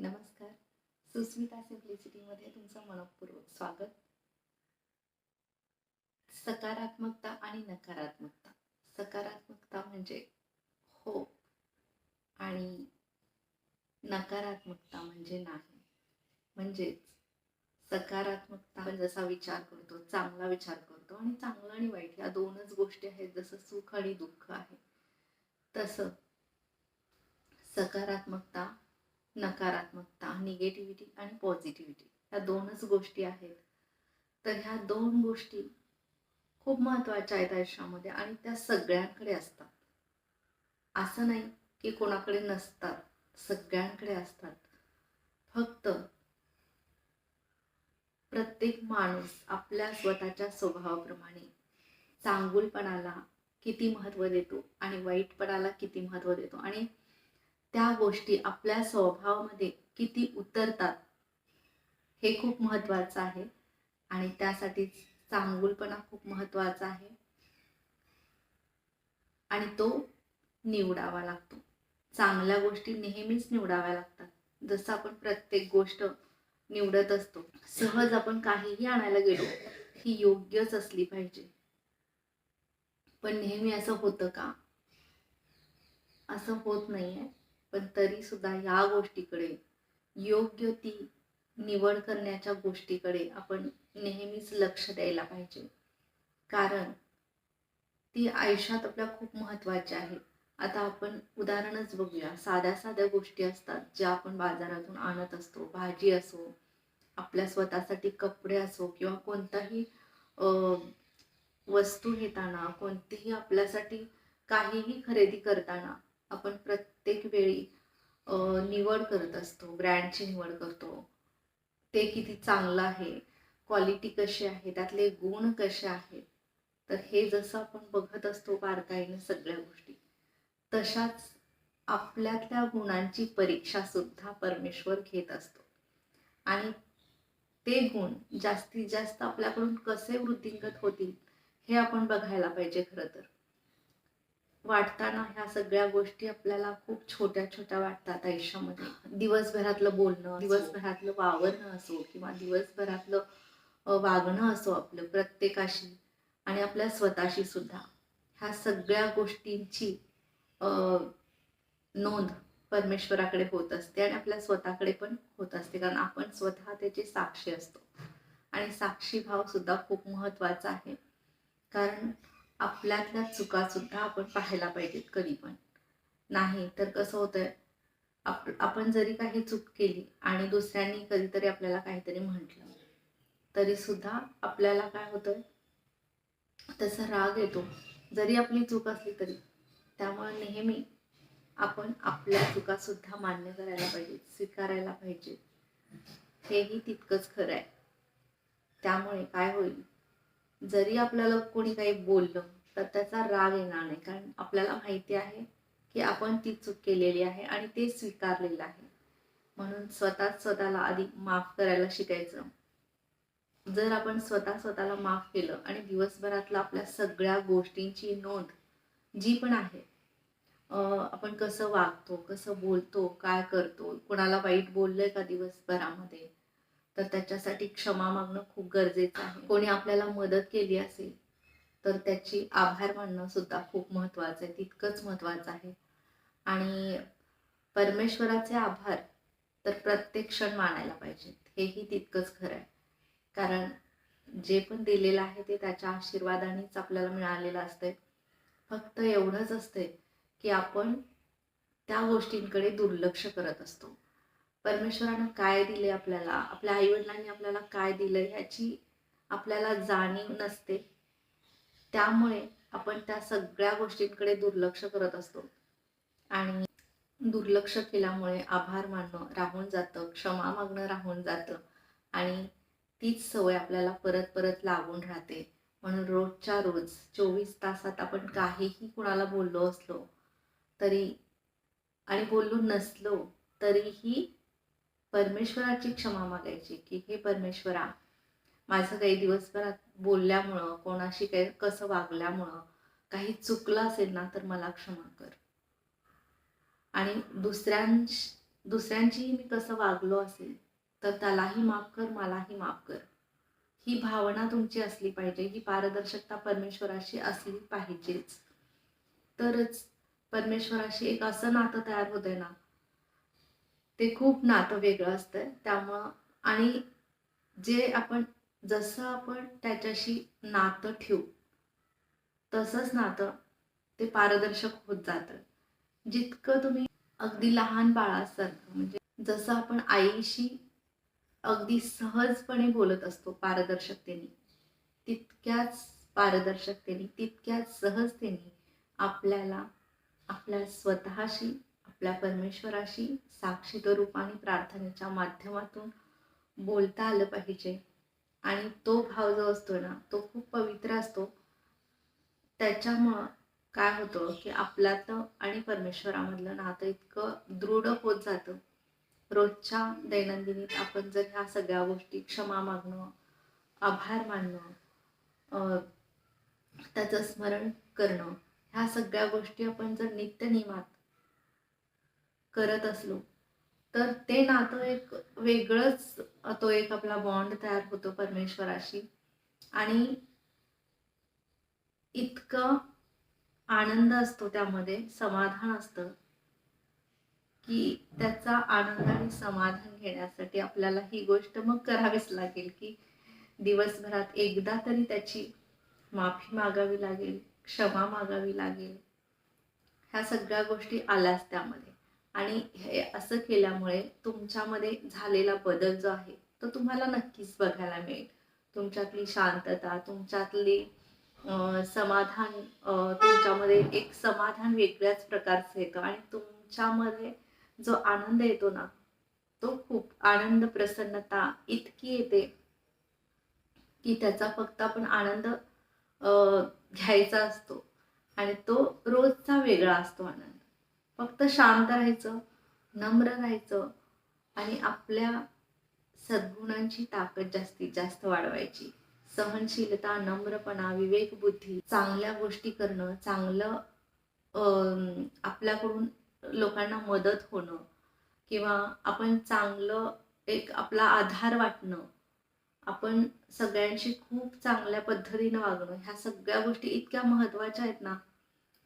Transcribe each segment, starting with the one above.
नमस्कार. सुस्मिता सिम्प्लिसिटीमध्ये तुमचं मनपूर्वक स्वागत. सकारात्मकता आणि नकारात्मकता. सकारात्मकता म्हणजे हो आणि नकारात्मकता म्हणजे नाही. म्हणजेच सकारात्मकता आपण जसा विचार करतो चांगला विचार करतो आणि चांगलं आणि वाईट या दोनच गोष्टी आहेत जसं सुख आणि दुःख आहे. तसं सकारात्मकता नकारात्मकता निगेटिव्हिटी आणि पॉझिटिव्हिटी ह्या दोनच गोष्टी आहेत. तर ह्या दोन गोष्टी खूप महत्त्वाच्या आहेत आयुष्यामध्ये आणि त्या सगळ्यांकडे असतात. असं नाही की कोणाकडे नसतात सगळ्यांकडे असतात. फक्त प्रत्येक माणूस आपल्या स्वतःच्या स्वभावाप्रमाणे चांगुलपणाला किती महत्त्व देतो आणि वाईटपणाला किती महत्त्व देतो आणि त्या गोष्टी आपल्या स्वभावामध्ये किती उतरतात हे खूप महत्त्वाचं आहे. आणि त्यासाठी चांगुलपणा खूप महत्त्वाचा आहे. आणि तो निवडावा लागतो. चांगल्या गोष्टी नेहमीच निवडाव्या लागतात. जसं आपण प्रत्येक गोष्ट निवडत असतो सहज आपण काहीही आणायला गेलो ही योग्यच असली पाहिजे. पण नेहमी असं होतं का? असं होत नाहीये. पण तरी सुद्धा या गोष्टीकडे योग्य ती निवड करण्याच्या गोष्टीकडे आपण नेहमीच लक्ष द्यायला पाहिजे. कारण ती आयुष्यात आपल्या खूप महत्त्वाची आहे. आता आपण उदाहरणच बघूया. साध्या साध्या गोष्टी असतात ज्या आपण बाजारातून आणत असतो. भाजी असो आपल्या स्वतःसाठी कपडे असो किंवा कोणताही वस्तू घेताना कोणतीही आपल्यासाठी काहीही खरेदी करताना आपण प्रत्येक वेळी निवड करत असतो ब्रँडची निवड करतो. ते किती चांगलं आहे क्वालिटी कशी आहे त्यातले गुण कसे आहेत तर हे जसं आपण बघत असतो बारकाईने सगळ्या गोष्टी तशाच आपल्यातल्या गुणांची परीक्षा सुद्धा परमेश्वर घेत असतो. आणि ते गुण जास्तीत जास्त आपल्याकडून कसे वृद्धिंगत होतील हे आपण बघायला पाहिजे खरं तर. वाटताना ह्या सगळ्या गोष्टी आपल्याला खूप छोट्या छोट्या वाटतात आयुष्यामध्ये. दिवसभरातलं बोलणं दिवसभरातलं वावरणं असो किंवा दिवसभरातलं वागणं असो आपलं प्रत्येकाशी आणि आपल्या स्वतःशी सुद्धा. ह्या सगळ्या गोष्टींची नोंद परमेश्वराकडे होत असते आणि आपल्या स्वतःकडे पण होत असते कारण आपण स्वतः त्याचे साक्षी असतो. आणि साक्षी भाव सुद्धा खूप महत्त्वाचा आहे. कारण आपल्यातल्या चुकासुद्धा आपण पाहायला पाहिजेत कधी पण. नाही तर कसं होतंय आप आपण जरी काही चूक केली आणि दुसऱ्यांनी कधीतरी आपल्याला काहीतरी म्हटलं तरीसुद्धा आपल्याला काय होतंय तसा राग येतो. जरी आपली चूक असली तरी. त्यामुळे नेहमी आपण आपल्या चुकासुद्धा मान्य करायला पाहिजे स्वीकारायला पाहिजे. हेही तितकंच खरं आहे. त्यामुळे काय होईल? जरी आपल्याला कोणी काही बोललं तर त्याचा राग येणार नाही. कारण आपल्याला माहिती आहे की आपण ती चूक केलेली आहे आणि ते स्वीकारलेलं आहे. म्हणून स्वतःच स्वतःला आधी माफ करायला शिकायचं. जर आपण स्वतः स्वतःला माफ केलं आणि दिवसभरातला आपल्या सगळ्या गोष्टींची नोंद जी पण आहे आपण कसं वागतो कसं बोलतो काय करतो कोणाला वाईट बोललंय का दिवसभरामध्ये? तर त्याच्यासाठी क्षमा मागणं खूप गरजेचं आहे. कोणी आपल्याला मदत केली असेल तर त्याची आभार मानणं सुद्धा खूप महत्त्वाचं आहे. तितकंच महत्त्वाचं आहे. आणि परमेश्वराचे आभार तर प्रत्येक क्षण मानायला पाहिजेत. हेही तितकंच खरं आहे. कारण जे पण दिलेलं आहे ते त्याच्या आशीर्वादानेच आपल्याला मिळालेलं असतंय. फक्त एवढंच असतंय की आपण त्या गोष्टींकडे दुर्लक्ष करत असतो. परमेश्वरानं काय दिले आपल्याला? आपल्या आईवडिलांनी आपल्याला काय दिलं ह्याची आपल्याला जाणीव नसते. त्यामुळे आपण त्या सगळ्या गोष्टींकडे दुर्लक्ष करत असतो. आणि दुर्लक्ष केल्यामुळे आभार मानणं राहून जातं क्षमा मागणं राहून जातं. आणि तीच सवय आपल्याला परत परत लागून राहते. म्हणून रोजच्या रोज चोवीस तासात आपण काहीही कुणाला बोललो असलो तरी आणि बोललो नसलो तरीही परमेश्वराची क्षमा मागायची की हे परमेश्वरा माझं काही दिवसभरात बोलल्यामुळं कोणाशी काही कसं वागल्यामुळं काही चुकलं असेल ना तर मला क्षमा कर. आणि दुसऱ्यांश दुसऱ्यांचीही मी कसं वागलो असेल तर त्यालाही माफ कर मलाही माफ कर. ही भावना तुमची असली पाहिजे ही पारदर्शकता परमेश्वराशी असली पाहिजेच. तरच परमेश्वराशी एक असं नातं तयार होतंय ना ते खूप नातं वेगळं असतं. त्यामुळं आणि जे आपण जसं आपण त्याच्याशी नातं ठेवू तसंच नातं ते पारदर्शक होत जातं. जितकं तुम्ही अगदी लहान बाळासारखं म्हणजे जसं आपण आईशी अगदी सहजपणे बोलत असतो पारदर्शकतेने तितक्याच पारदर्शकतेने तितक्याच सहजतेने आपल्याला आपल्या स्वतःशी आपल्या परमेश्वराशी साक्षीत रूपाने प्रार्थनेच्या माध्यमातून बोलता आलं पाहिजे. आणि तो भाव जो असतो ना तो खूप पवित्र असतो. त्याच्यामुळं काय होतं की आपल्यातलं आणि परमेश्वरामधलं नातं इतकं दृढ होत जातं. रोजच्या दैनंदिनीत आपण जर ह्या सगळ्या गोष्टी क्षमा मागणं आभार मानणं त्याचं स्मरण करणं ह्या सगळ्या गोष्टी आपण जर नित्यनियमात करत असलो तर ते नातं एक वेगळंच तो एक आपला बॉन्ड तयार होतो परमेश्वराशी. आणि इतकं आनंद असतो त्यामध्ये समाधान असतं की त्याचा आनंद आणि समाधान घेण्यासाठी आपल्याला ही गोष्ट मग करावीच लागेल की दिवसभरात एकदा तरी त्याची माफी मागावी लागेल क्षमा मागावी लागेल. ह्या सगळ्या गोष्टी आल्याच त्यामध्ये. आणि हे असं केल्यामुळे तुमच्यामध्ये झालेला बदल जो आहे तो तुम्हाला नक्कीच बघायला मिळेल. तुमच्यातली शांतता तुमच्यातली समाधान तुमच्यामध्ये एक समाधान वेगळ्याच प्रकारचं येतं आणि तुमच्यामध्ये जो आनंद येतो ना तो खूप आनंद प्रसन्नता इतकी येते की त्याचा फक्त आपण आनंद घ्यायचा असतो आणि तो रोजचा वेगळा असतो आनंद. फक्त शांत राहायचं नम्र राहायचं आणि आपल्या सद्गुणांची ताकद जास्तीत जास्त वाढवायची. सहनशीलता नम्रपणा विवेक बुद्धी चांगल्या गोष्टी करणं चांगलं आपल्याकडून लोकांना मदत होणं किंवा आपण चांगलं एक आपला आधार वाटणं आपण सगळ्यांशी खूप चांगल्या पद्धतीनं वागणं ह्या सगळ्या गोष्टी इतक्या महत्त्वाच्या आहेत ना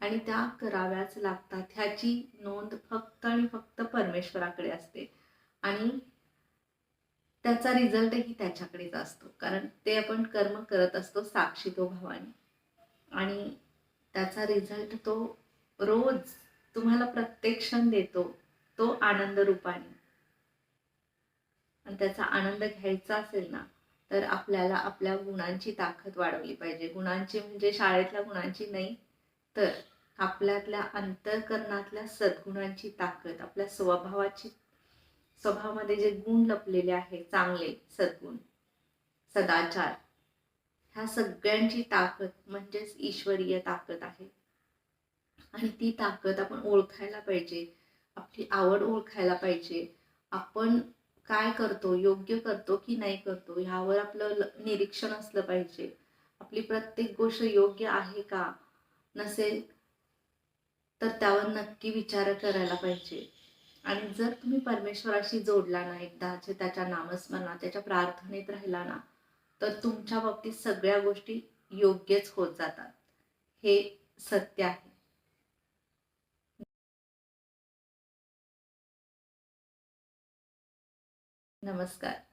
आणि त्या कराव्याच लागतात. ह्याची नोंद फक्त आणि फक्त परमेश्वराकडे असते. आणि त्याचा रिझल्टही त्याच्याकडेच असतो. कारण ते आपण कर्म करत असतो साक्षी तो भावाने. आणि त्याचा रिझल्ट तो रोज तुम्हाला प्रत्येक क्षण देतो. तो आनंद रूपाने. आणि त्याचा आनंद घ्यायचा असेल ना तर आपल्याला आपल्या गुणांची ताकद वाढवली पाहिजे. गुणांची म्हणजे शाळेतल्या गुणांची नाही तर आपल्यातल्या अंतरकरणातल्या सद्गुणांची ताकद आपल्या स्वभावाची स्वभावामध्ये जे गुण लपलेले आहेत चांगले सद्गुण सदाचार ह्या सगळ्यांची ताकद म्हणजेच ईश्वरीय ताकद आहे. आणि ती ताकद आपण ओळखायला पाहिजे आपली आवड ओळखायला पाहिजे. आपण काय करतो योग्य करतो की नाही करतो ह्यावर आपलं निरीक्षण असलं पाहिजे. आपली प्रत्येक गोष्ट योग्य आहे का? नसेल तर त्यावर नक्की विचार करायला पाहिजे. आणि जर तुम्ही परमेश्वराशी जोडला ना एकदा त्याच्या नामस्मरणा त्याच्या प्रार्थनेत राहिला ना तर तुमच्या बाबतीत सगळ्या गोष्टी योग्यच होत जातात. हे सत्य आहे. नमस्कार.